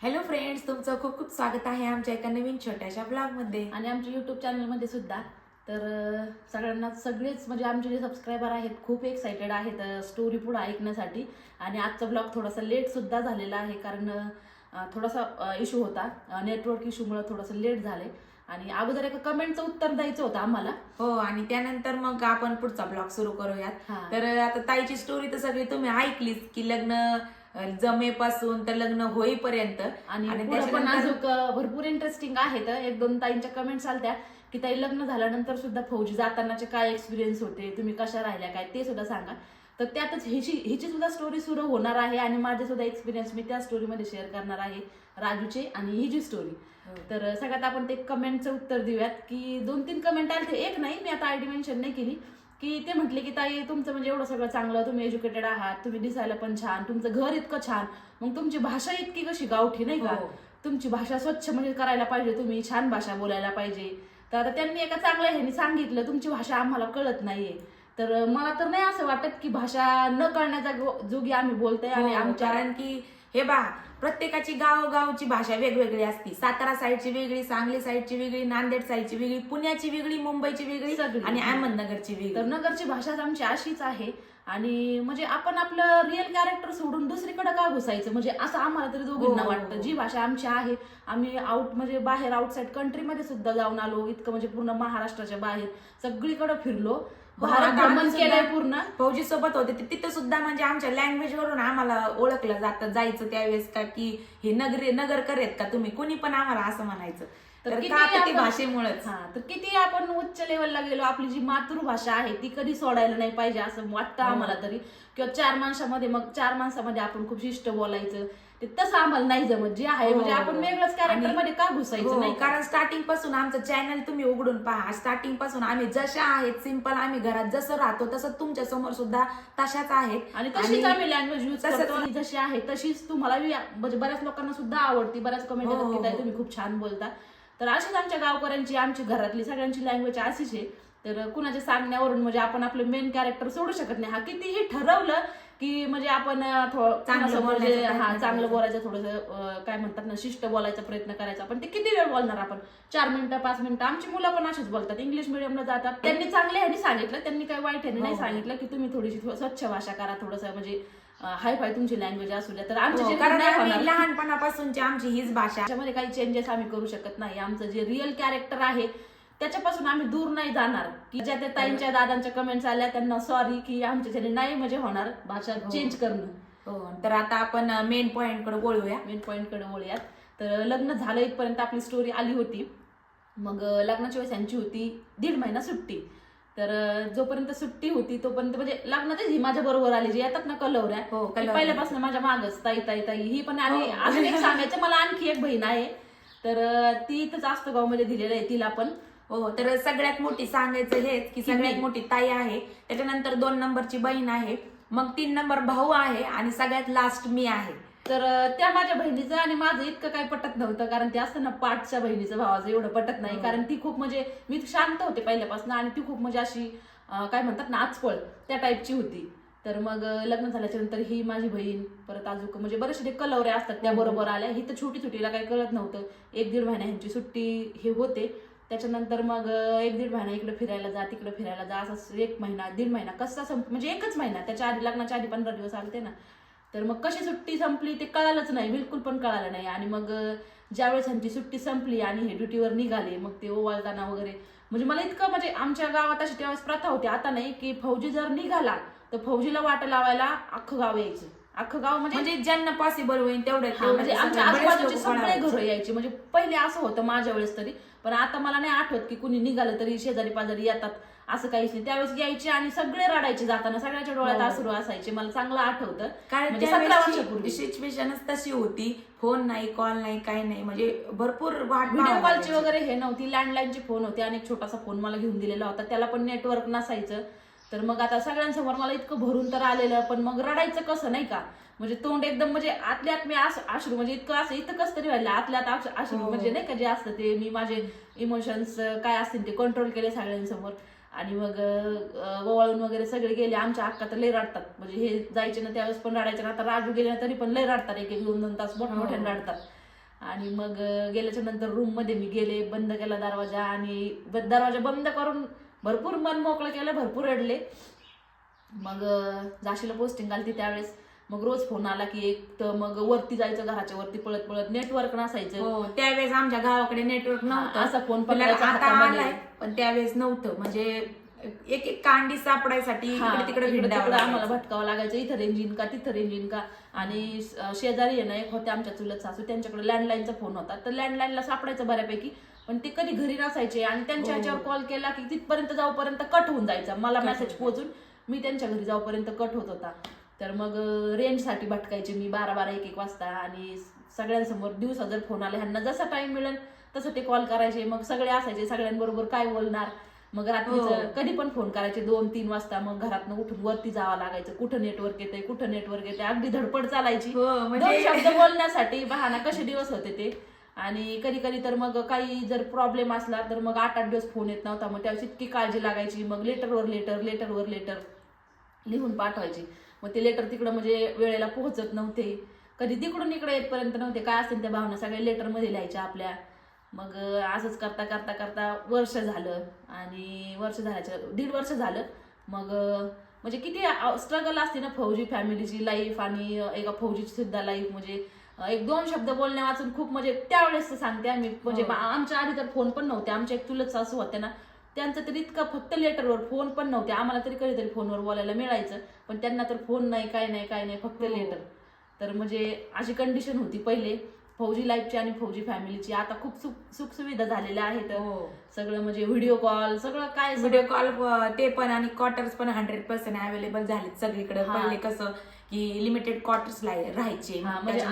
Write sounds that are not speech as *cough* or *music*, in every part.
Hello friends तुमचं खूप खूप स्वागत आहे आमच्या एका नवीन छोट्याशा ब्लॉगमध्ये आणि आमच्या युट्यूब चॅनलमध्ये सुद्धा. तर सगळ्यांना सगळेच म्हणजे आमचे जे सबस्क्रायबर आहेत खूप एक्सायटेड आहेत स्टोरी पुढे ऐकण्यासाठी. आणि आजचा ब्लॉग थोडासा लेट सुद्धा झालेला आहे कारण थोडासा इश्यू होता. नेटवर्क इश्यूमुळे थोडंसं लेट झाले. आणि अगोदर एका कमेंटचं उत्तर द्यायचं होतं आम्हाला. हो आणि त्यानंतर मग आपण पुढचा ब्लॉग सुरू करूयात. तर आता ताईची स्टोरी तर सगळी तुम्ही ऐकलीच की लग्न जमेपासून तर लग्न होईपर्यंत. आणि पुढं पण अजून भरपूर इंटरेस्टिंग आहेत एक दोन ताईंच्या कमेंट्स आलत्या की ताई लग्न झाल्यानंतर सुद्धा फौजी जातानाचे काय एक्सपिरियन्स होते तुम्ही कशा राहिल्या काय ते सुद्धा सांगा. तर त्यातच हिची हिची सुद्धा स्टोरी सुरू होणार आहे आणि माझे सुद्धा एक्सपिरियन्स मी त्या स्टोरीमध्ये शेअर करणार आहे राजूचे आणि ही जी स्टोरी हो. तर सगळ्यात आपण ते कमेंटचं उत्तर देऊयात की दोन तीन कमेंट आले एक नाही मी आता आयडी मेन्शन नाही केली. की ते म्हटले की ताई तुमचं म्हणजे एवढं सगळं चांगलं तुम्ही एज्युकेटेड आहात तुम्ही दिसायला पण छान तुमचं घर इतकं छान मग तुमची भाषा इतकी कशी गावठी नाही का? हो. तुमची भाषा स्वच्छ म्हणजे करायला पाहिजे तुम्ही छान भाषा बोलायला पाहिजे. तर आता त्यांनी एका चांगल्या ह्यानी सांगितलं तुमची भाषा आम्हाला कळत नाहीये. तर मला तर नाही असं वाटत की भाषा न कळण्याचा जोगी आम्ही बोलतोय आणि हो, आमच्या कारण की हे बा प्रत्येकाची गावगावची भाषा वेगवेगळी असती. सातारा साईडची वेगळी सांगली साईडची वेगळी नांदेड साईडची वेगळी पुण्याची वेगळी मुंबईची वेगळी सगळी. आणि अहमदनगरची तर वेगळी नगरची भाषाच आमची अशीच आहे. आणि म्हणजे आपण आपलं रिअल कॅरेक्टर सोडून दुसरीकडे का घुसायचं? म्हणजे असं आम्हाला तरी दोघींना हो, हो, वाटतं. हो. जी भाषा आमची आहे आम्ही आउट म्हणजे बाहेर आउटसाईड कंट्रीमध्ये सुद्धा जाऊन आलो. इतकं म्हणजे पूर्ण महाराष्ट्राच्या बाहेर सगळीकडे फिरलो. भारत आता भ्रमण केलंय पूर्ण. फौजी सोबत होते तिथं सुद्धा म्हणजे आमच्या लँग्वेज वरून आम्हाला ओळखलं जातं जायचं त्यावेळेस का की हे नगरी नगरकर आहेत का तुम्ही? कुणी पण आम्हाला असं म्हणायचं. तर किती भाषेमुळेच. हा तर किती आपण उच्च लेवलला गेलो आपली जी मातृभाषा आहे ती कधी सोडायला नाही पाहिजे असं वाटतं हो. आम्हाला तरी. किंवा चार माणसामध्ये मग चार माणसामध्ये आपण खूप शिष्ट बोलायचं. ते तसं आम्हाला नाही जमत जे आहे हो. म्हणजे आपण वेगळंच कॅरेक्टरमध्ये का घुसायचं हो, नाही? कारण स्टार्टिंगपासून आमचं चॅनल तुम्ही उघडून पहा स्टार्टिंगपासून आम्ही जशा आहेत सिंपल आम्ही घरात जसं राहतो तसं तुमच्यासमोर सुद्धा तशाच आहेत आणि तशीच आम्ही लँग्वेज युज करतो आणि जशी आहे तशीच तुम्हाला म्हणजे बऱ्याच लोकांना सुद्धा आवडती बऱ्याच कमेंट हो, येतात की हो, ताई हो. तुम्ही खूप छान बोलता तर अशीच आमच्या गावकऱ्यांची आमची घरातली सगळ्यांची लँग्वेज अशीच आहे तर कुणाच्या सांगण्यावरून म्हणजे आपण आपलं मेन कॅरेक्टर सोडू शकत नाही. हा कितीही ठरवलं की म्हणजे आपण चांगलं हा चांगलं. बोलायचं थोडस काय म्हणतात ना शिष्ट बोलायचा प्रयत्न करायचा. पण ते किती वेळ बोलणार आपण? चार मिनिटं पाच मिनिटं. आमची मुलं पण अशीच बोलतात. इंग्लिश मिडियमला जातात. त्यांनी चांगल्या ह्यानी सांगितलं. त्यांनी काही वाईट ह्यानी नाही हो. सांगितलं की तुम्ही थोडीशी स्वच्छ भाषा करा. थोडंसं म्हणजे हाय फाय तुमची लँग्वेज असू द्या. तर आमची हो. लहानपणापासूनची आमची हीच भाषा. त्याच्यामध्ये काही चेंजेस आम्ही करू शकत नाही. आमचं जे रिअल कॅरेक्टर आहे त्याच्यापासून आम्ही दूर नाही जाणार. की ज्या त्या ताईंच्या दादांच्या कमेंट्स आल्या त्यांना सॉरी की आमच्याच्याने नाही म्हणजे होणार भाषा हो. चेंज करणं. हो तर आता आपण मेन पॉइंटकडे बोलूया मेन पॉईंटकडे वळूयात. तर लग्न झालं इथपर्यंत आपली स्टोरी आली होती. मग अं, लग्नाच्या वेळेस यांची होती दीड महिना सुट्टी. तर जोपर्यंत सुट्टी होती तोपर्यंत म्हणजे लग्नातच ही माझ्या बरोबर आली. जी येतात ना कलवऱ्या हो पहिल्यापासून माझ्या मागच. ताई ताई ताई ही पण आणि हो. अजून एक सांगायचं मला आणखी एक बहीण आहे. तर ती इथंच असतो गावमध्ये दिलेलं आहे तिला पण. हो तर सगळ्यात मोठी सांगायचं हेच की सगळ्यात. मोठी ताई आहे. त्याच्यानंतर दोन नंबरची बहीण आहे. मग तीन नंबर भाऊ आहे आणि सगळ्यात लास्ट मी आहे. तर त्या माझ्या बहिणीचं आणि माझं इतकं काही पटत नव्हतं कारण ते असतं ना पाठच्या बहिणीचं भावाचं एवढं पटत नाही. हो. कारण ती खूप म्हणजे मी शांत होते पहिल्यापासून आणि ती खूप म्हणजे अशी काय म्हणतात ना आचपळ त्या टाईपची होती. तर मग लग्न झाल्याच्यानंतर ही माझी बहीण परत अजून म्हणजे बरेचसे कलवरे असतात त्या हो. बरोबर आल्या. ही तर छोटी छोटीला काही कळत नव्हतं. एक दीड ह्यांची सुट्टी हे होते. त्याच्यानंतर मग एक दीड महिना इकडे फिरायला जा तिकडे फिरायला जा असं एक महिना दीड महिना कसा संप म्हणजे एकच महिना त्याच्या आधी लग्नाच्या आधी पंधरा दिवस आलते ना. तर मग कशी सुट्टी संपली ते कळालंच नाही बिलकुल पण कळालं नाही. आणि मग ज्यावेळेस ह्यांची सुट्टी संपली आणि हे ड्युटीवर निघाले मग ते ओवाळताना वगैरे म्हणजे मला इतकं म्हणजे आमच्या गावात अशी त्यावेळेस प्रथा होती. आता नाही की फौजी जर निघाला तर फौजीला वाट लावायला अख्खं गाव यायचं. अख्खं गाव म्हणजे म्हणजे ज्यांना पॉसिबल होईल तेवढे हा, म्हणजे आमच्या आजूबाजूचे सगळे घरं यायची. म्हणजे पहिले असं होतं माझ्या वेळेस तरी पण आता मला नाही आठवत की कुणी निघालं तरी शेजारी पाजारी येतात असं काहीच नाही. त्यावेळेस यायचे आणि सगळे रडायचे जाताना सगळ्याच्या डोळ्यात हो. अश्रू असायचे. मला चांगलं आठवतं. कारण म्हणजे सतरा वर्षापूर्वी. सिच्युएशनच तशी होती. फोन नाही कॉल नाही काही नाही. म्हणजे भरपूर वाट व्हिडिओ कॉलची. वगैरे हे नव्हती. लँडलाईनची फोन होती. आणि एक छोटासा फोन मला घेऊन दिलेला होता. त्याला पण नेटवर्क नसायचं. तर मग आता सगळ्यांसमोर मला इतकं भरून तर आलेलं पण मग रडायचं कसं नाही का? म्हणजे तोंड एकदम म्हणजे आतल्या आत मी अश्रू म्हणजे इतकं असं इतकं कसं तरी व्हायला आतल्या आत अश- अश्रू हो. म्हणजे नाही का जे असतं ते मी माझे इमोशन्स काय असतील ते कंट्रोल केले सगळ्यांसमोर. आणि मग ओवाळून वगैरे सगळे गेले. आमच्या अक्का तर लय रडतात. म्हणजे हे जायचे ना त्यावेळेस पण रडायचे ना आता राजू गेले तरी पण लय रडतात. एक एक दोन दोन तास मोठमोठ्याने हो. रडतात. आणि मग गेल्याच्यानंतर रूममध्ये मी गेले बंद केला दरवाजा आणि दरवाजा बंद करून भरपूर मन मोकळं केलं भरपूर रडले. मग झाशीला पोस्टिंग आली त्यावेळेस. मग रोज फोन आला की एक तर मग वरती जायचं घराच्या वरती पळत पळत नेटवर्क नसायचं. हो त्यावेळेस आमच्या गावाकडे नेटवर्क नव्हतं. असा फोन. आलाय पण त्यावेळेस नव्हतं. म्हणजे एक एक कांडी सापडायसाठी तिकडे आम्हाला. भटकावं लागायचं. इथं रेंज येईन का तिथं रेंज येईन का? आणि शेजारी आहे ना एक होते आमच्या चुलत सासू. त्यांच्याकडे लँडलाईनचा फोन होता. तर लँडलाईनला सापडायचं बऱ्यापैकी. पण ते कधी घरी नसायचे आणि त्यांच्या हो. ह्याच्यावर कॉल केला की तिथपर्यंत जाऊपर्यंत कट होऊन जायचा. मला मेसेज पोहोचून मी त्यांच्या घरी जाऊपर्यंत कट होत होता. तर मग रेंजसाठी भटकायचे मी बारा बारा एक एक वाजता आणि सगळ्यांसमोर दिवसा जर फोन आले ह्यांना जसा टाइम मिळेल तसं ते कॉल करायचे. मग सगळे असायचे सगळ्यांबरोबर काय बोलणार? मग रात्रीचं हो. कधी पण फोन करायचे दोन तीन वाजता. मग घरातनं उठून वरती जावं लागायचं. कुठं नेटवर्क येते कुठं नेटवर्क येते अगदी धडपड चालायची. हो दोन म्हणजे शब्द बोलण्यासाठी बहाना कसे दिवस होते ते? आणि कधी कधी तर मग काही जर प्रॉब्लेम असला तर मग आठ आठ दिवस फोन येत नव्हता. मग त्यावेळेस इतकी काळजी लागायची. मग लेटरवर लेटर लेटरवर लेटर लिहून पाठवायची. मग ते लेटर तिकडं म्हणजे वेळेला पोहोचत नव्हते. कधी तिकडून इकडे येतपर्यंत नव्हते. काय असतील त्या भावना सगळ्या लेटरमध्ये लिहायच्या आपल्या. मग असंच करता करता करता वर्ष झालं. आणि वर्ष झाल्याचं दीड वर्ष झालं. मग म्हणजे किती स्ट्रगल असते ना फौजी फॅमिलीची लाईफ आणि एका फौजीची सुद्धा लाईफ म्हणजे एक दोन शब्द बोलण्या वाचून खूप म्हणजे त्यावेळेस सांगते आम्ही. म्हणजे हो. आमच्या आधी तर फोन पण नव्हते. आमच्या एक चुलत सासू होत्या ना त्यांचं तरी इतकं फक्त लेटरवर फोन पण नव्हते. आम्हाला तरी कधीतरी फोनवर बोलायला मिळायचं. पण त्यांना तर फोन नाही काय नाही काय नाही फक्त हो. लेटर तर म्हणजे अशी कंडिशन होती पहिले. फौजी लाईफची आणि फौजी फॅमिलीची आता खूप सुख सुविधा झालेल्या आहेत. हो. सगळं म्हणजे व्हिडिओ कॉल सगळं काय व्हिडिओ कॉल ते पण आणि क्वार्टर्स पण हंड्रेड पर्सेंट अवेलेबल झालेत सगळीकडे. हा. पहिले कसं की लिमिटेड क्वार्टर्स राहायचे. म्हणजे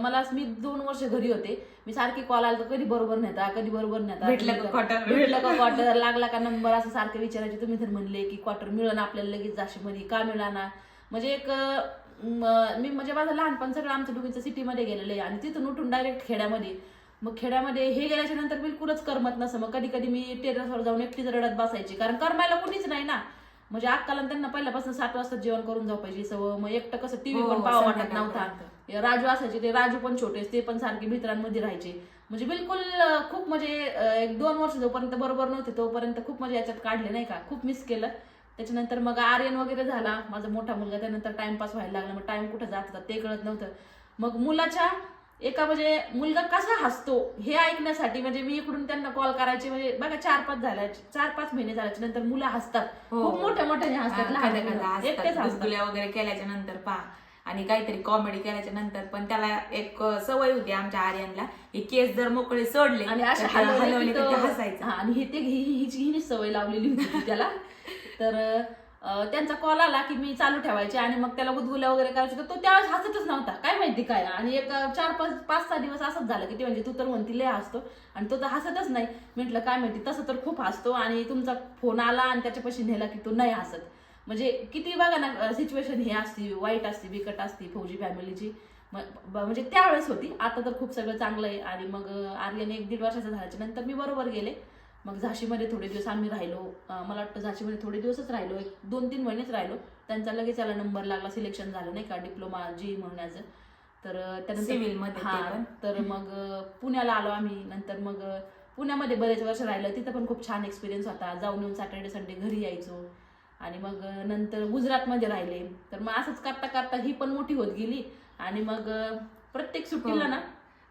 मला मी दोन वर्ष घरी होते. मी सारखी कॉल आला तर कधी बरोबर नेता कधी बरोबर नेता. भेटलं का quarter? भेटलं का क्वार्टर लागला का नंबर असं सारखं विचारायचे. तुम्ही तर म्हणले की क्वार्टर मिळेल आपल्याला लगेच जाशीमध्ये का मिळाना म्हणजे एक मी म्हणजे माझं लहानपण सगळं आमच्या डुबीचं सिटीमध्ये गेलेलं आहे. आणि तिथून उठून डायरेक्ट खेड्यामध्ये. मग खेड्यामध्ये हे गेल्याच्यानंतर बिलकुलच करमत नसं मग कधी कधी मी टेरेसवर जाऊन एकटीच रडत बसायची. कारण करमायला कोणीच नाही ना. म्हणजे अक्काला त्यांना पहिल्यापासून सात वाजता जेवण करून झोपायची सवय मग एकटं कसं टीव्ही हो, पण पाहावं वाटत. नव्हता. राजू असायचे ते राजू पण छोटे ते पण सारखे मित्रांमध्ये राहायचे. म्हणजे बिलकुल खूप म्हणजे एक दोन वर्ष जोपर्यंत बरोबर नव्हते तोपर्यंत खूप म्हणजे याच्यात काढले नाही का? खूप मिस केलं. त्याच्यानंतर मग आर्यन वगैरे झाला. माझा मोठा मुलगा त्यानंतर टाइमपास व्हायला लागला. मग टाइम कुठं जात होता ते कळत नव्हतं. मग मुलाच्या एका म्हणजे मुलगा कसा हसतो हे ऐकण्यासाठी म्हणजे मी इकडून त्यांना कॉल करायचे म्हणजे बघा चार पाच झाल्या चार पाच महिने झाल्याच्यानंतर मुलं हसतात. हो. खूप मोठ्या मोठ्याने हसतात लहान. एकटेच वगैरे केल्याच्यानंतर पहा. आणि काहीतरी कॉमेडी केल्याच्यानंतर पण त्याला एक सवय होती आमच्या आर्यनला. की केस जर मोकळे सोडले आणि अशा हलवले हसायचं. हा, आणि हे ते हि- हि- हिची हिने सवय लावलेली होती त्याला. तर त्यांचा कॉल आला की मी चालू ठेवायचे आणि मग त्याला गुदगुल्या वगैरे करायची. तर तो त्यावेळेस हसतच नव्हता. काय माहिती काय? आणि एक चार पाच पाच सहा दिवस असंच झालं की ते म्हणजे तू तर म्हणती लय हसतो. आणि तो तर हसतच नाही. म्हटलं काय माहिती तसं तर खूप हसतो आणि तुमचा फोन आला आणि त्याच्यापाशी नेला की तो नाही हसत. म्हणजे किती बघा ना सिच्युएशन हे असती वाईट असते बिकट असती फौजी फॅमिलीची ब- म्हणजे त्यावेळेस होती. आता तर खूप सगळं चांगलं आहे. आणि मग आर्यन एक दीड वर्षाचा झाल्याच्यानंतर मी बरोबर गेले. मग झाशीमध्ये थोडे दिवस आम्ही राहिलो. मला वाटतं झाशीमध्ये थोडे दिवसच राहिलो. एक दोन तीन महिनेच राहिलो. त्यांचा लगेच याला नंबर लागला सिलेक्शन झालं नाही का डिप्लोमा जी म्हणण्याचं. तर त्यानंतर Civil मध्ये ते हा. तर मग पुण्याला आलो आम्ही. नंतर मग पुण्यामध्ये बरेच वर्ष राहिलं. तिथं पण खूप छान एक्सपिरियन्स होता. जाऊन येऊन सॅटर्डे संडे घरी यायचो. आणि मग नंतर गुजरातमध्ये राहिले. तर मग असंच करता करता ही पण मोठी होत गेली. आणि मग प्रत्येक सुट्टीला हो. ना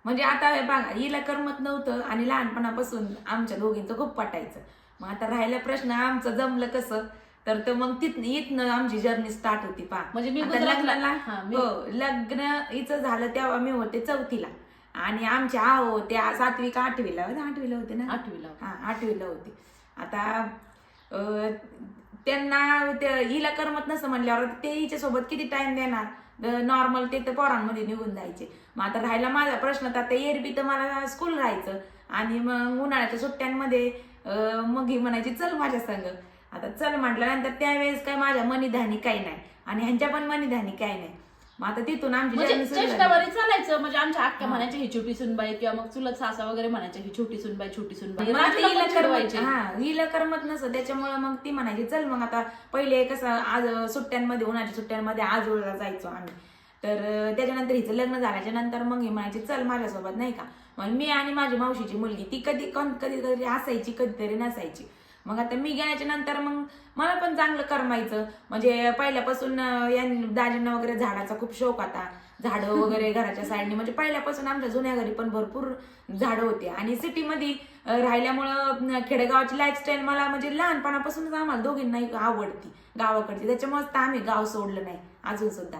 म्हणजे आता हे बघा हिला करमत नव्हतं आणि लहानपणापासून आमच्या दोघींचं खूप पटायचं. मग आता राहिला प्रश्न आमचं जमलं कसं? तर ते मग तिथनं इथनं आमची जर्नी स्टार्ट होती पा म्हणजे मी लग्नाला हा, हो लग्न हिचं झालं तेव्हा मी होते चौथीला. आणि आमचे आहो होते सातवी का आठवीला. आठवीला होते ना? आठवीला हा आठवीला होती. आता त्यांना त्या हिला करमत नसतं म्हणल्यावर ते हिच्यासोबत किती टाइम देणार? नॉर्मल ते तर पोरांमध्ये निघून जायचे. मग आता राहिला माझा प्रश्न तर आता एरबी तर मला स्कूल राहायचं. आणि मग उन्हाळ्याच्या सुट्ट्यांमध्ये मग ही म्हणायची चल माझ्या संग. आता चल म्हटल्यानंतर त्यावेळेस काय माझ्या मनीधानी काही नाही. आणि ह्यांच्या पण मनीधानी काही नाही. मग आता तिथून आमची म्हणजे journey सुरू झाली. चेष्टावारी चालायचं म्हणजे आमच्या हा. म्हणायचे ही छोटी सुनबाई किंवा मग चुलत सासा वगैरे म्हणायचे ही छोटी सुनबाई छोटी सुनबाई मग आता हिला पण चिडवायचे. करमत हा हिला करमत नसं त्याच्यामुळे मग ती म्हणायची चल मग आता पहिले कसं आज सुट्ट्यांमध्ये उन्हाळ्याच्या सुट्ट्यांमध्ये आजोळला जायचो आम्ही तर अं, त्याच्यानंतर हिचं लग्न झाल्याच्यानंतर मग ही म्हणायची चल माझ्यासोबत नाही का मग मी आणि माझी मावशीची मुलगी ती कधी कधी कधी असायची कधीतरी नसायची मग आता मी गेल्याच्यानंतर मग मला पण चांगलं करमायचं. म्हणजे पहिल्यापासून दाजींना वगैरे झाडाचा खूप शौक होता झाडं *laughs* वगैरे घराच्या साईडने. म्हणजे पहिल्यापासून आमच्या जुन्या घरी पण भरपूर झाडं होती. आणि सिटीमध्ये राहिल्यामुळं खेडेगावाची लाईफस्टाईल मला म्हणजे लहानपणापासूनच आम्हाला दोघींनाही आवडती. गावाकडची. त्याच्यामुळेच तर आम्ही गाव सोडलं नाही. अजून सुद्धा.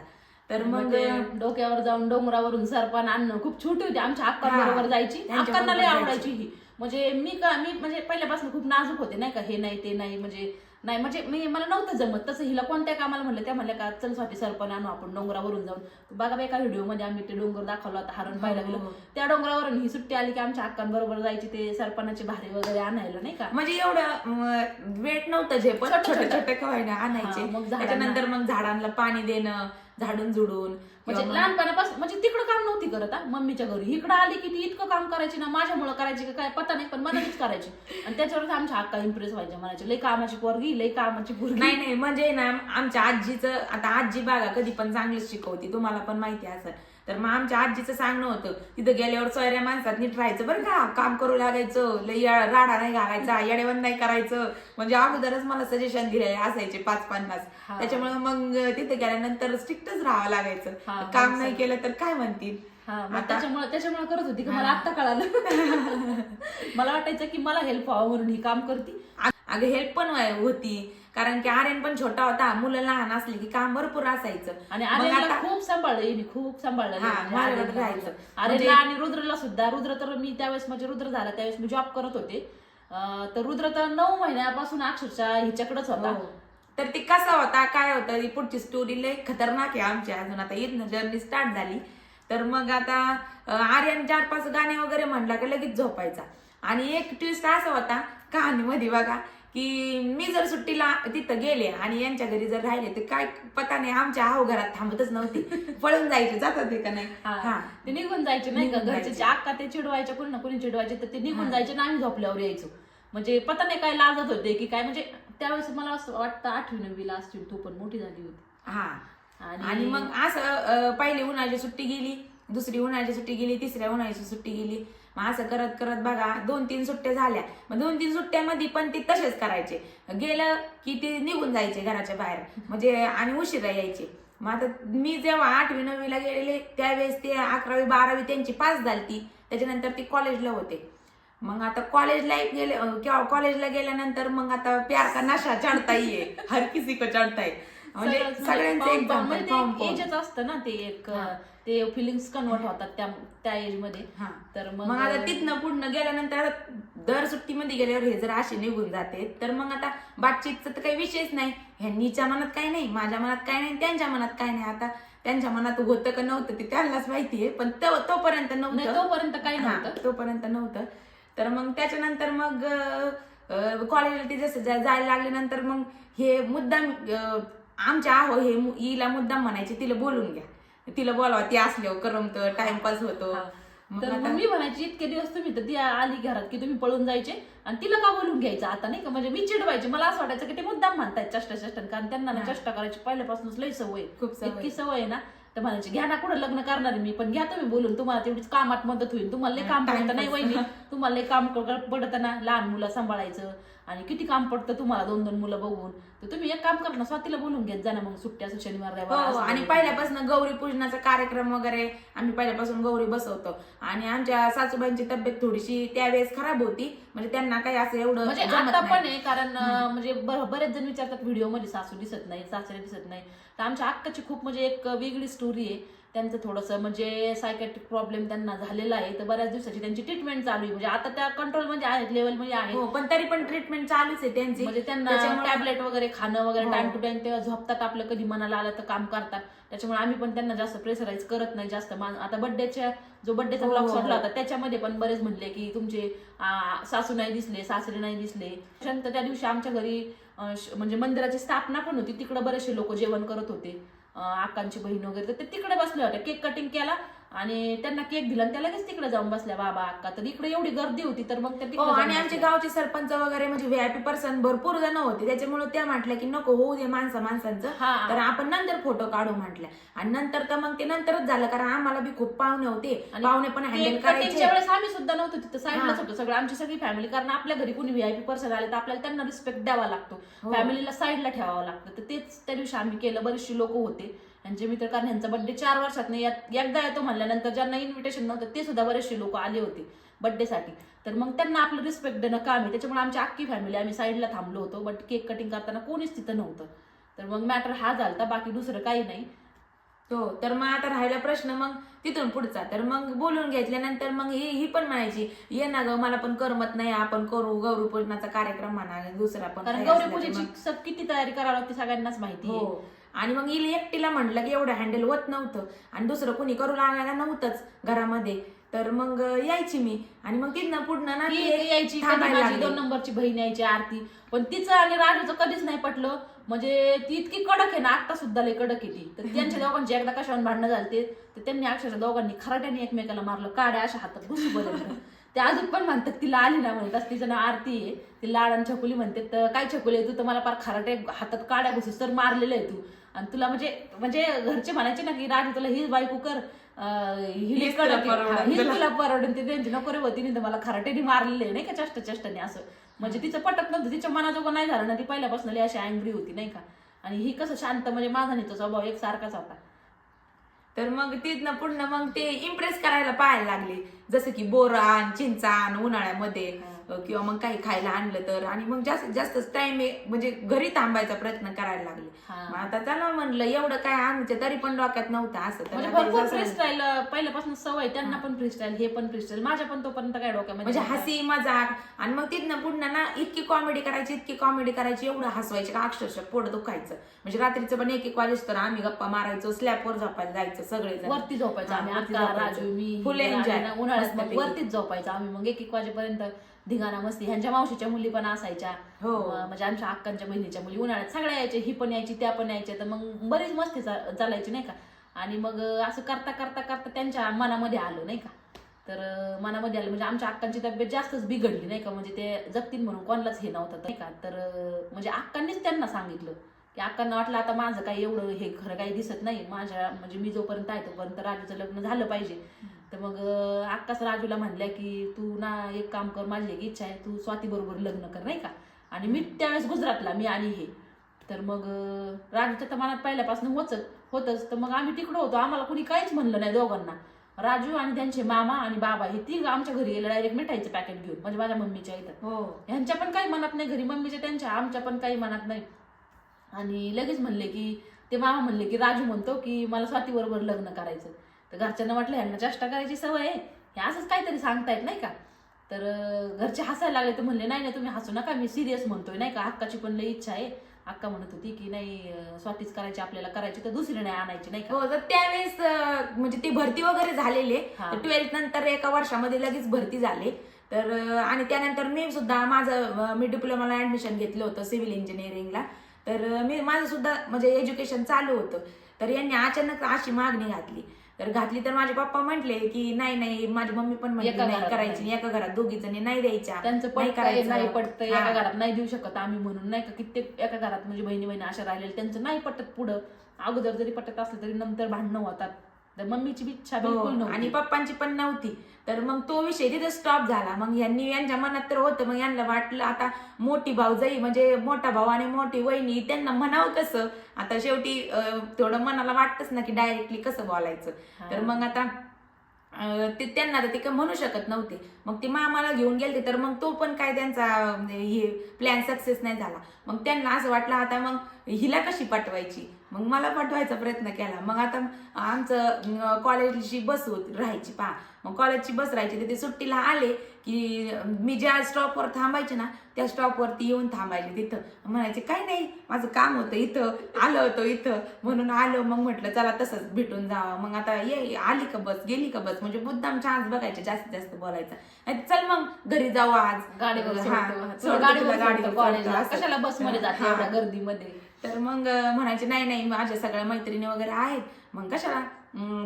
तर मग म्हणजे डोक्यावर जाऊन डोंगरावरून सरपण आणणं खूप छोटी होती. आमच्या हा. जायची. अक्कांना लय आवडायची ही. म्हणजे मी का मी म्हणजे पहिल्यापासून खूप नाजूक होते नाही का? हे नाही ते नाही म्हणजे नाही म्हणजे मी मला नव्हतं जमत. तसं हिला कोणत्या कामाला म्हणलं त्या म्हणल्या का चलसाठी सरपण आणू आपण डोंगरावरून जाऊन. बघा बा एका व्हिडिओमध्ये आम्ही ते डोंगर दाखवला होता हरण पाहायला गेलो. हो. त्या डोंगरावरून ही सुट्टी आली की आमच्या अक्कांबरोबर जायची ते सरपणाची भारी वगैरे आणायला नाही का? म्हणजे एवढं वेट नव्हतं जे पण छोटं- छोटे आणायचे. हा, मग झाडांना- त्याच्यानंतर मग झाडांना पाणी देणं झाडून झुडून. म्हणजे लहानपणापासून म्हणजे तिकडं काम नव्हती करत हा? मम्मीच्या घरी. इकडं आली की ती इतकं काम करायची ना माझ्यामुळे करायची का काय? पता नाही पण मदतच करायची. आणि त्याच्यावरच आमच्या अक्का इम्प्रेस व्हायच्या म्हणायचे लय कामाची पोरगी लय कामाची पोरगी. नाही नाही म्हणजे ना आमच्या आजीचं आता आजी बागा कधी पण चांगलंच शिकवती तुम्हाला पण माहिती असं. तर मग आमच्या आजीचं सांगणं होतं तिथं गेल्यावर सोयऱ्या माणसात नीट राहायचं बरं का काम करू लागायचं लय या- राडा नाही घालायचा येडेवण नाही करायचं. म्हणजे अगोदरच मला सजेशन दिले असायचे पाच पन्नास. त्याच्यामुळे मग तिथे गेल्यानंतर स्ट्रिक्टच राहावं लागायचं. काम नाही केलं तर काय म्हणतील? आता- त्याच्यामुळे त्याच्यामुळे करत होती की? मला आत्ता कळालं. *laughs* मला वाटायचं की मला हेल्प व्हावं म्हणून ही काम करती. अगं हेल्प पण होती. कारण की आर्यन पण छोटा होता मुलं लहान असली की काम भरपूर असायचं आणि आर्यनला खूप सांभाळलं हिने खूप सांभाळलं म्हणजे. राहायचं. आर्यनला आणि रुद्रला सुद्धा रुद्र तर मी त्यावेळेस म्हणजे रुद्र झाला त्यावेळेस मी जॉब करत होते तर रुद्र तर नऊ महिन्यापासून अक्षरशः हिच्याकडेच होता हो. तर ती कसा होता काय होतं ही पुढची स्टोरी लय खतरनाक आहे आमची अजून आता इथनं जर्नी स्टार्ट झाली तर मग आता आर्यन चार पाच गाणे वगैरे म्हणला की लगेच झोपायचा आणि एक ट्विस्ट असा होता कहाणीमध्ये बघा की मी जर सुट्टीला तिथं गेले आणि यांच्या घरी जर राहिले तर काय पता नाही आमच्या आहो घरात थांबतच नव्हते. *laughs* पळून जायचे जातात ते का नाही? हा. ते निघून जायचे नाही का? घरचे. अक्का ते चिडवायचे कोणी ना कोणी चिडवायचे तर ते निघून. जायचे ना आम्ही झोपल्यावर यायचो. म्हणजे पता नाही काय लाजत होते की काय म्हणजे त्यावेळेस मला असं वाटतं आठवी नववीला असतील तू पण मोठी झाली होती. हा. आणि मग असं पहिली उन्हाळ्याची सुट्टी गेली. दुसरी उन्हाळ्याची सुट्टी गेली तिसऱ्या उन्हाळ्याची सुट्टी गेली. मग असं करत करत बघा दोन तीन सुट्ट्या झाल्या. मग दोन तीन सुट्ट्यामध्ये पण ते तसेच करायचे. गेलं की ते निघून जायचे घराच्या बाहेर. म्हणजे आणि उशिरा यायचे. मग आता मी जेव्हा आठवी नववीला गेलेले त्यावेळेस ते अकरावी बारावी त्यांची पास झालती. त्याच्यानंतर ते कॉलेजला होते. मग आता कॉलेजला गेले किंवा कॉलेजला गेल्यानंतर मग आता प्यार का नशा चढता ये हर किसी को चढता म्हणजे सगळ्यांचं म्हणजे ते असतं ना ते एक. ते फिलिंग्स कन्वर्ट होतात त्या त्या एजमध्ये. हा. तर मग मग आता तिथनं पुढनं गेल्यानंतर आता दर सुट्टीमध्ये गेल्यावर हे जर असे निघून जाते तर मग आता बातचीतचा तर काही विषयच नाही. ह्यांनीच्या मनात काय नाही माझ्या मनात काय नाही त्यांच्या मनात काय नाही. आता त्यांच्या मनात होतं का नव्हतं ते त्यांनाच माहितीये पण तोपर्यंत नाही, नव्हतं तोपर्यंत काही नव्हतं. तोपर्यंत नव्हतं. तर मग त्याच्यानंतर मग कॉलेजला ती जसं जायला लागल्यानंतर मग हे मुद्दाम आमच्या आहो हे हिला मुद्दाम म्हणायचे तिला बोलून घ्या. तिला बोलावा ती असल्यावर करमत टाइमपास होतो. मग तर आता- मी म्हणायची इतके दिवस तुम्ही तर ती आली घरात की तुम्ही पळून जायचे आणि तिला का बोलून घ्यायचं आता नाही का म्हणजे मी चिडवायचे मला असं वाटायचं की ते मुद्दाम म्हणतायत चष्टा चष्टन कारण त्यांना ना हा. चष्टा करायची पहिल्यापासूनच लई सवय आहे. खूप सवय. इतकी सवय आहे ना तर म्हणायची घ्या ना कुठं लग्न करणार आहे मी पण घ्या तुम्ही बोलून तुम्हाला तेवढीच कामात मदत होईल तुम्हाला लई काम Time पडतं नाही pass. वहिनी *laughs* तुम्हाला लई काम पडतं ना लहान मुलं सांभाळायचं आणि किती काम पडतं तुम्हाला दोन दोन मुलं बघून? तर तुम्ही एक काम करा ना स्वातीला बोलून घेत जा ना मग सुट्टी असं शनिवार रविवार हो असं आणि. पहिल्यापासून गौरी पूजनाचा कार्यक्रम वगैरे आम्ही पहिल्यापासून गौरी बसवतो. आणि आमच्या सासूबाईंची तब्येत थोडीशी त्यावेळेस खराब होती. म्हणजे त्यांना काही असं एवढं म्हणजे जमत आता नाही. पण आहे कारण अं, म्हणजे बर- बरेच जण विचारतात व्हिडिओमध्ये सासू दिसत नाही सासरे दिसत नाही. तर आमच्या अक्काची खूप म्हणजे एक वेगळी स्टोरी आहे. त्यांचं थोडंसं म्हणजे सायकॅट्रिक प्रॉब्लेम त्यांना झालेला आहे. तर बऱ्याच दिवसाची त्यांची ट्रीटमेंट चालू आहे. म्हणजे आता त्या कंट्रोलमध्ये आहेत लेवलमध्ये आहे हो पण तरी पण ट्रीटमेंट चालूच आहे त्यांची. म्हणजे त्यांना त्याच्यामुळे- टॅबलेट वगैरे खाणं वगैरे हो. टाइम टू टाइम तेव्हा झोपतात आपलं. कधी मनाला आलं तर काम करतात. त्याच्यामुळे आम्ही पण त्यांना जास्त प्रेशराईज करत नाही जास्त. मान- आता बर्थडेच्या जो बर्थडेचा हो, ब्लॉग हो, सोडला हो. होता त्याच्यामध्ये पण बरेच म्हणले की तुमचे आ, सासू नाही दिसले सासरे नाही दिसले. शांत त्या दिवशी आमच्या घरी अ, श- म्हणजे मंदिराची स्थापना पण होती. तिकडे बरेचसे लोक जेवण करत होते. आकांची बहीण वगैरे तर ते तिकडे बसले होते. केक कटिंग केला. आणि त्यांना केक दिला आणि त्या लगेच तिकडे जाऊन बसल्या बाबा अक्का तर इकडे एवढी गर्दी होती तर मग त्या हो तिकडे आणि आमचे. गावचे सरपंच वगैरे म्हणजे व्हीआयपी पर्सन भरपूर जण होते. त्याच्यामुळे त्या म्हटल्या की नको होऊ दे माणसं माणसांचं. हा. तर आपण नंतर फोटो काढू म्हटल्या. आणि नंतर तर मग ते नंतरच झालं कारण आम्हाला बी खूप पाहुणे होते. आणि पाहुणे पण हँडल करायचे. वेळेस आम्ही सुद्धा नव्हतो तिथं साईडलाच हा. होतो सगळं. आमची सगळी फॅमिली कारण आपल्या घरी कोणी व्हीआयपी पर्सन आले तर आपल्याला त्यांना रिस्पेक्ट द्यावा लागतो. हो. फॅमिलीला साईडला ठेवावं लागतं. तर तेच त्या दिवशी आम्ही केलं. बरेचसे लोक होते. यांचे मित्र कारण यांचा बर्थडे चार वर्षात नाही एकदा येतो म्हणल्यानंतर ज्यांना इन्व्हिटेशन नव्हतं ते सुद्धा बरेचसे लोक आले होते birthday साठी. तर मग त्यांना आपलं रिस्पेक्ट देणं काम आहे. त्याच्यामुळे आमची अख्खी फॅमिली आम्ही साईडला थांबलो होतो बट केक कटिंग करताना कोणीच तिथं नव्हतं. तर मग मॅटर हा झालता बाकी दुसरं काही नाही. हो तर मग आता राहिला प्रश्न मग तिथून पुढचा. तर मग बोलून घेतल्यानंतर मग ही ही पण म्हणायची ये ना ग मला पण करमत नाही आपण करू गौरीपूजनाचा कार्यक्रम म्हणा दुसरा पण गौरी पूजेची किती तयारी करावी लागते सगळ्यांनाच माहिती आहे. हो. आणि मग हिला एकटीला म्हटलं की एवढं हँडल होत नव्हतं. आणि दुसरं कोणी करू लागायला नव्हतंच घरामध्ये. तर मग यायची मी. आणि मग तिथनं पुढनं ना ते यायची कधी थांबायला माझी लागले. दोन नंबरची बहीण यायची आरती. पण तिचं आणि राजूचं कधीच नाही पटलं. म्हणजे ती इतकी कडक आहे ना आता सुद्धा लय कडक आहे ती. तर त्यांच्या दोघांची एकदा कशावर भांडणं झालते तर त्यांनी अक्षरशः दोघांनी खराट्याने एकमेकाला मारलं काड्या अशा हातात घुसूपर्यंत *laughs* ते अजून पण म्हणतात तिला आली ना म्हणतात तिचं नाव आरती आहे. ती लाड आणि छकुली म्हणते तर काय छकुली आहे तू? तर मला फार खराटे हातात काड्या घुसूस तर मारलेलं आहे तू. आणि तुला म्हणजे म्हणजे घरचे म्हणायचे ना की राजू तुला हीच बायको कर. ही हीच तुला. हा, परवडेल ते त्यांची नको रे होती तर मला खराटेने मारलेले नाही का चष्ट चष्टने असं. म्हणजे तिचं पटत नव्हतं तिच्या मनाजोगं नाही झालं ना ती पहिल्यापासून अशी अँग्री होती नाही का? आणि ही कसं शांत म्हणजे माझा नाही तो स्वभाव एक सारखाच होता. तर मग तिथनं पुढनं मग ते इम्प्रेस करायला पाहायला लागले. जसं की बोरान चिंचान उन्हाळ्यामध्ये. किंवा मग काही खायला आणलं तर आणि मग जास्तीत जास्त टाइम म्हणजे घरी थांबायचा प्रयत्न करायला लागले हा. मग आता चला म्हणलं एवढं काय आमच्या तरी पण डोक्यात नव्हतं असं तर म्हणजे आता फ्रीस्टाईल पहिल्यापासून सवय त्यांना पण फ्रीस्टाईल हे पण फ्रीस्टाईल माझ्या पण तोपर्यंत काय डोक्यामध्ये म्हणजे. हसी मजाक आणि मग तिथनं पुढनं ना इतकी कॉमेडी करायची इतकी कॉमेडी करायची एवढं हसवायचे का अक्षरशः पोट दुखायचं म्हणजे रात्रीचं पण एक एक वाजेस तर आम्ही गप्पा मारायचो स्लॅपवर झोपायला जायचं सगळे वरती झोपायचं आम्ही झोपायचं. राजू मी ना उन्हाळ्यात. वरतीच झोपायचं आम्ही मग एक एक वाजेपर्यंत धिंगाणा मस्ती. ह्यांच्या मावशीच्या मुली पण असायच्या. हो. म्हणजे आमच्या अक्कांच्या बहिणीच्या मुली. उन्हाळ्यात सगळ्या यायच्या ही पण यायची त्या पण यायच्या. तर मग बरीच मस्ती चालायची नाही का? आणि मग असं करता करता करता त्यांच्या मनामध्ये आलं नाही का? तर मनामध्ये आलं. म्हणजे आमच्या अक्कांची तब्येत जास्तच बिघडली नाही का? म्हणजे ते जगतील म्हणून कोणालाच हे नव्हतं नाही का? तर म्हणजे अक्कांनीच त्यांना सांगितलं. की अक्कांना वाटलं आता माझं काही एवढं हे खरं काही दिसत नाही. माझ्या म्हणजे मी जोपर्यंत आहे तोपर्यंत राजूचं लग्न झालं पाहिजे. तर मग अक्काच राजूला म्हणल्या की तू ना एक काम कर माझी एक इच्छा आहे तू स्वाती बरोबर लग्न कर नाही का? आणि मी त्यावेळेस गुजरातला मी आणि हे. तर मग राजूच्या तर मनात पहिल्यापासून होच होतच. तर मग आम्ही तिकडं होतो. आम्हाला कुणी काहीच म्हणलं नाही दोघांना. राजू आणि त्यांचे मामा आणि बाबा हे ती आमच्या घरी गेले डायरेक्ट मिठाईचं पॅकेट घेऊन. म्हणजे माझ्या मम्मीच्या इथं. हो. ह्यांच्या पण काही मनात नाही घरी मम्मीच्या त्यांच्या आमच्या पण काही मनात नाही. आणि लगेच म्हणले की ते मामा म्हणले की राजू म्हणतो की मला स्वाती बरोबर लग्न करायचं. तर घरच्यांना म्हटलं ह्यांना चेष्टा करायची सवय आहे. हे असंच काहीतरी सांगतायत नाही का? तर घरचे हसायला लागले तर म्हणले नाही नाही तुम्ही हसू नका मी सिरियस म्हणतोय नाही का? अक्काची पण लई इच्छा आहे. अक्का म्हणत होती की नाही स्वातीच करायची आपल्याला करायची तर दुसरी नाही आणायची नाही का? हो तर त्यावेळेस म्हणजे ती भरती वगैरे झालेली. ट्वेल्थ नंतर एका वर्षामध्ये लगेच भरती झाले. तर आणि त्यानंतर मी सुद्धा माझं मी डिप्लोमाला ऍडमिशन घेतलं होतं सिव्हिल इंजिनिअरिंगला तर मी माझं सुद्धा म्हणजे एज्युकेशन चालू होतं. तर यांनी अचानक अशी मागणी घातली. तर घातली तर माझे पप्पा म्हटले की नाही नाही माझी मम्मी पण म्हटली एका नाही घरात करायची नाही. एका घरात दोघी जणी नाही द्यायच्या त्यांचं नाही पटतंय नाही पटतं एका. घरात नाही देऊ शकत आम्ही म्हणून नाही का कित्येक एका घरात म्हणजे बहिणी बहिणी अशा राहिलेल्या त्यांचं नाही पटत पुढं अगोदर जरी पटत असलं तरी नंतर भांडणं होतात तर मम्मीची बी इच्छा बिलकुल हो, नव्हती. आणि पप्पांची पण नव्हती. तर मग तो विषय तिथे स्टॉप झाला. मग यांनी यांच्या मनात तर होतं मग यांना वाटलं आता मोठी भाऊजाई म्हणजे मोठा भाऊ आणि मोठी वहिनी त्यांना म्हणावं कसं? आता शेवटी अं, थोडं मनाला वाटतच ना की डायरेक्टली कसं बोलायचं? हा. तर मग आता ते त्यांना तर ते काय म्हणू शकत नव्हते. मग ते मामाला घेऊन गेले तर मग तो पण काय त्यांचा म्हणजे हे प्लॅन सक्सेस नाही झाला. मग त्यांना असं वाटलं आता मग हिला कशी पाठवायची मग मला पाठवायचा प्रयत्न केला. मग आता आमचं कॉलेजची बस होत राहायची पहा. मग कॉलेजची बस राहायची तर ते सुट्टीला आले. की मी ज्या स्टॉपवर थांबायचे ना त्या स्टॉपवरती येऊन थांबायचे तिथं. म्हणायचे काय नाही माझं काम होतं इथं आलं होतं इथं. म्हणून आलो मग म्हटलं चला तसंच भेटून जावं. मग आता ये आली का बस गेली का बस? म्हणजे मुद्दाम चान्स बघायचे जास्तीत जास्त बोलायचा. चल मग घरी जाऊ आज. असं. कशाला बसमध्ये जाते हा. एवढ्या गर्दीमध्ये? तर मग म्हणायचे नाही नाही माझ्या सगळ्या मैत्रिणी वगैरे आहेत. मग कशाला?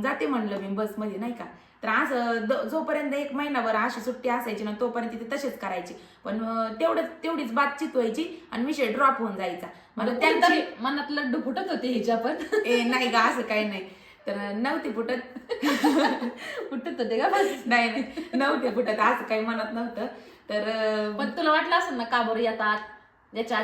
जाते म्हणलं मी बसमध्ये नाही का? तर असं द- जोपर्यंत एक महिनाभर अशी सुट्टी असायची ना तोपर्यंत तिथे तसेच करायची. पण तेवढंच तेवढीच बातचीत व्हायची आणि विषय ड्रॉप होऊन जायचा. मला त्यांची मनात लड्डू फुटत होते हिच्या पण ए नाही का असं काही नाही. तर नव्हती फुटत. *laughs* फुटत होते का बस? नाही नाही. नव्हते फुटत असं काही मनात नव्हतं. तर पण तुला वाटलं असेल ना का बरं येतात?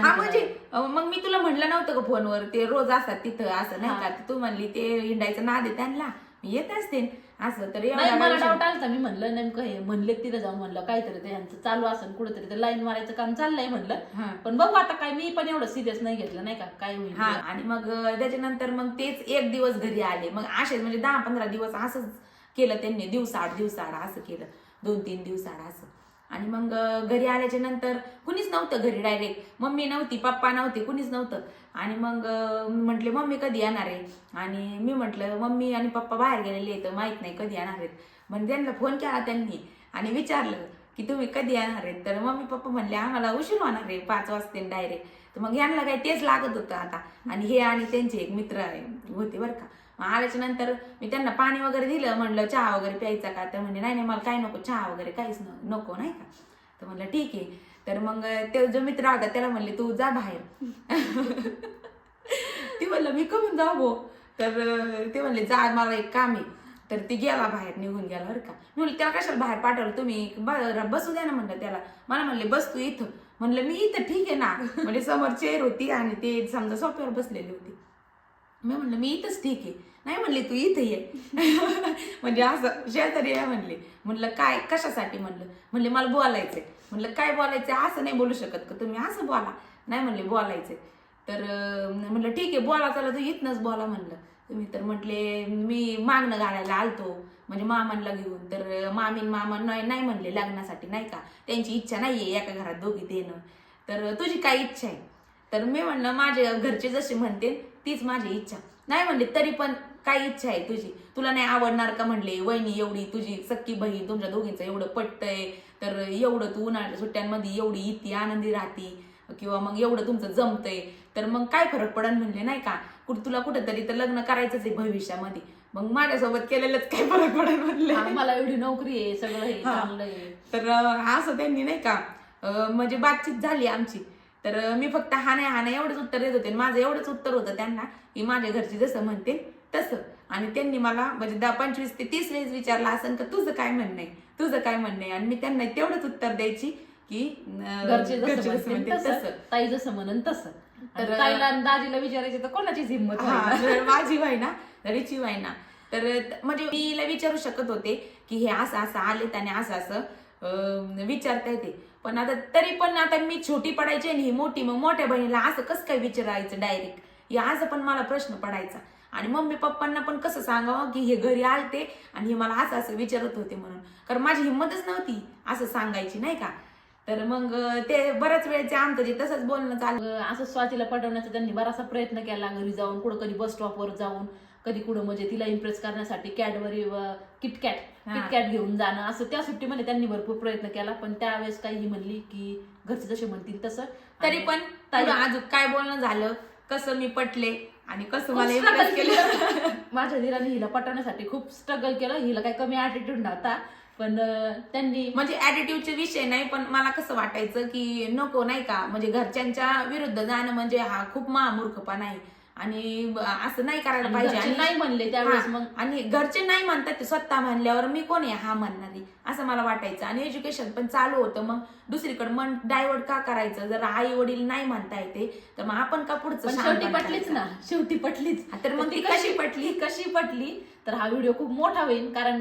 हा म्हणजे मग मी तुला म्हणलं नव्हतं का फोनवर? ते रोज असतात तिथं असं नाही. का? तू म्हणली ते हिंडायचं नाद आहे त्यांना. येत असते. असं तर नाही मला डाऊट आलता. मी म्हणलं नेमकं हे म्हणले तिथे जाऊन म्हणलं काहीतरी ते यांचं चालू असेल कुठेतरी ते लाईन मारायचं काम चाललंय म्हणलं. पण बघू आता काय मी पण एवढं सिरियस नाही घेतलं नाही का? काय होईल आणि मग त्याच्यानंतर मग तेच एक दिवस घरी आले. मग असेच म्हणजे दहा पंधरा दिवस असंच केलं त्यांनी. दिवसाआड दिवसाआड असं केलं. दोन तीन दिवसाआड असं. आणि मग घरी आल्याच्यानंतर कुणीच नव्हतं घरी डायरेक्ट मम्मी नव्हती पप्पा नव्हते कुणीच नव्हतं. आणि मग म्हटले मम्मी कधी येणार आहे? आणि मी म्हटलं मम्मी आणि पप्पा बाहेर गेलेले आहेत माहीत नाही कधी येणार आहेत. म्हणजे त्यांना फोन केला त्यांनी आणि विचारलं की तुम्ही कधी येणार आहेत? तर मम्मी पप्पा म्हणले आम्हाला उशीर होणार आहे पाच वाजते डायरेक्ट. तर मग यांना काही तेच लागत होतं आता. आणि हे आणि त्यांचे एक मित्र आहे होते बरं का. मग आल्याच्यानंतर मी त्यांना पाणी वगैरे दिलं म्हणलं चहा वगैरे प्यायचा का? तर म्हणजे नाही नाही मला काय नको चहा वगैरे काहीच नको नाही का? तर म्हणलं ठीक आहे. तर मग ते जो मित्र होता त्याला म्हणले तू जा बाहेर. ती म्हणलं मी कमून जाऊ भो तर ते म्हणले जा मला एक काम आहे. तर ती गेला बाहेर निघून गेला बरं का. मी म्हणलं त्याला कशाला बाहेर पाठवलं तुम्ही? बसू द्या ना म्हणलं त्याला. मला म्हणले बस तू इथं. म्हणलं मी इथं ठीक आहे ना. म्हणजे समोर चेअर होती आणि ते समजा सोफ्यावर बसलेली होती. मी म्हणलं मी इथंच ठीक आहे. नाही म्हणले तू इथं ये. *laughs* म्हणजे असं शेजारी आहे म्हणले. म्हणलं काय? कशासाठी? म्हणलं. म्हणले मला बोलायचंय. म्हणलं काय बोलायचं? असं नाही बोलू शकत का तुम्ही? असं बोला. नाही म्हणले बोलायचंय. तर म्हणलं ठीक आहे बोला चला तू इथनच बोला म्हणलं. तुम्ही तर म्हटले मी मागणं घालायला आलतो म्हणजे मामांना घेऊन. तर मामीन मामा नाही नाही म्हणले लग्नासाठी नाही का? त्यांची इच्छा नाहीये एका घरात दोघी देणं. तर तुझी काय इच्छा आहे? तर मी म्हणलं माझे घरचे जसे म्हणते तीच माझी इच्छा. नाही म्हणले तरी पण काय इच्छा आहे तुझी? तुला नाही आवडणार का? म्हणले वहिनी एवढी तुझी सक्की बहीण तुमच्या दोघींचं एवढं पटतंय तर एवढं तू उन्हाळ्याच्या सुट्ट्यांमध्ये एवढी इती आनंदी राहती किंवा मग एवढं तुमचं जमतंय तर मग काय फरक पडन म्हणले नाही का? कुठं तुला कुठंतरी तर लग्न करायचंच आहे भविष्यामध्ये. मग माझ्यासोबत केलेलंच काय फरक पडन म्हणले? मला एवढी नोकरी आहे सगळं हे. चांगलं आहे. तर असं त्यांनी नाही का म्हणजे बातचीत झाली आमची. तर मी फक्त हा नाही हा नाही एवढंच उत्तर देत होते आणि माझं एवढंच उत्तर होतं त्यांना की माझ्या घरचे जसं म्हणते तसं. आणि त्यांनी मला म्हणजे दहा पंचवीस ते तीस वेळेस विचारलं असं का तुझं काय म्हणणं आहे? तुझं काय म्हणणं आहे? आणि मी त्यांना तेवढंच उत्तर द्यायची की घरचे जसं म्हणतील तसं. ताई जसं म्हणन तसं. तर- ताईला दाजीला विचारायचं तर कोणाचीच हिंमत हा, व्हायना. तर माझी व्हायना तरीची व्हायना तर म्हणजे मी हिला विचारू शकत होते की हे असं असं आले आणि असं असं विचारता येते. पण आता तरी पण आता मी छोटी पडायची आणि ही मोठी मग मोठ्या बहिणीला असं कसं काय विचारायचं डायरेक्ट हे असं पण मला प्रश्न पडायचा. आणि मम्मी पप्पांना पण कसं सांगावं की हे घरी आलते आणि हे मला असं असं विचारत होते म्हणून. कारण माझी हिंमतच नव्हती असं सांगायची नाही का? तर मग ते बऱ्याच वेळेचे आमचं जे तसंच बोलणं चाललं असं स्वातीला पटवण्याचा त्यांनी बराचसा प्रयत्न केला घरी जाऊन कुठं कधी बस स्टॉपवर जाऊन कधी कुठं म्हणजे तिला इम्प्रेस करण्यासाठी कॅडबरी किटकॅट. किटकॅट घेऊन जाणं असं त्या सुट्टीमध्ये त्यांनी भरपूर प्रयत्न केला. पण त्यावेळेस काही ही म्हणली की घरचे जसे म्हणतील तसं. तरी पण अजून काय बोलणं झालं? कसं मी पटले? आणि कसं मला impress केलं. *laughs* माझ्या धीराने हिला पटवण्यासाठी खूप स्ट्रगल केलं. हिला काही कमी ऍटिट्यूड नव्हता. पण अं, त्यांनी म्हणजे ऍटिट्यूडचे विषय नाही पण मला कसं वाटायचं की नको नाही का? म्हणजे घरच्यांच्या विरुद्ध जाणं म्हणजे हा खूप महामूर्खपणा आहे. आणि असं नाही करायला पाहिजे. आणि नाही म्हणले त्यावेळेस मग? आणि घरचे नाही म्हणतात ते स्वतः म्हणल्यावर मी कोण आहे? हा म्हणणारी असं मला वाटायचं. आणि एज्युकेशन पण चालू होतं. मग दुसरीकडे मन डायवर्ट का करायचं? जर आई वडील नाही म्हणता येते तर मग आपण का पुढचं शेवटी पटलीच? ना. शेवटी पटलीच. तर मग ती कशी पटली? कशी पटली? तर हा व्हिडिओ खूप मोठा होईल. कारण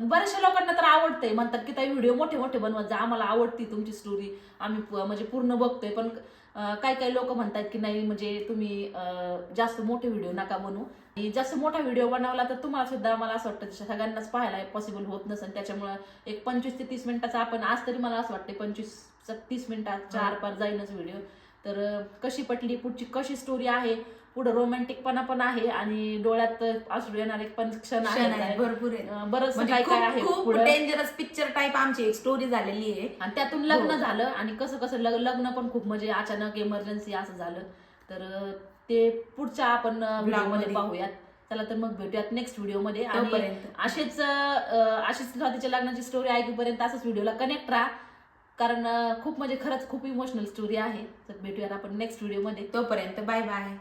बऱ्याचशा लोकांना तर आवडतंय. म्हणतात की ताई व्हिडिओ मोठे मोठे बनवत जा आम्हाला आवडती तुमची स्टोरी आम्ही म्हणजे पूर्ण बघतोय. पण काही काही लोक म्हणतात की नाही म्हणजे तुम्ही जास्त मोठे व्हिडिओ नका बनवू. आणि जास्त मोठा व्हिडिओ बनवला तर तुम्हाला सुद्धा मला असं वाटतं सगळ्यांनाच पाहायला पॉसिबल होत नसेल. त्याच्यामुळे एक पंचवीस ते तीस मिनिटाचा आपण आज तरी मला असं वाटतं पंचवीस तीस मिनिटात चार पार जाईनच व्हिडिओ. तर कशी पटली पुढची कशी स्टोरी आहे पुढे रोमॅन्टिकपणा पण आहे आणि डोळ्यात अश्रू येणारे पण क्षण आहे, भरपूर बरंच काय काय आहे खूप डेंजरस पिक्चर टाईप आमची एक स्टोरी झालेली आहे. आणि त्यातून लग्न हो. झालं आणि कसं कसं लग- लग्न पण खूप म्हणजे अचानक इमर्जन्सी असं झालं. तर ते पुढच्या आपण व्हिडिओमध्ये मध्ये. पाहूयात. चला तर मग भेटूयात नेक्स्ट व्हिडिओमध्ये आणि असेच अशीच स्वातीच्या लग्नाची स्टोरी ऐकूपर्यंत असंच व्हिडिओला कनेक्ट राहा. कारण खूप म्हणजे खरंच खूप इमोशनल स्टोरी आहे. तर भेटूयात आपण नेक्स्ट व्हिडिओमध्ये तोपर्यंत बाय बाय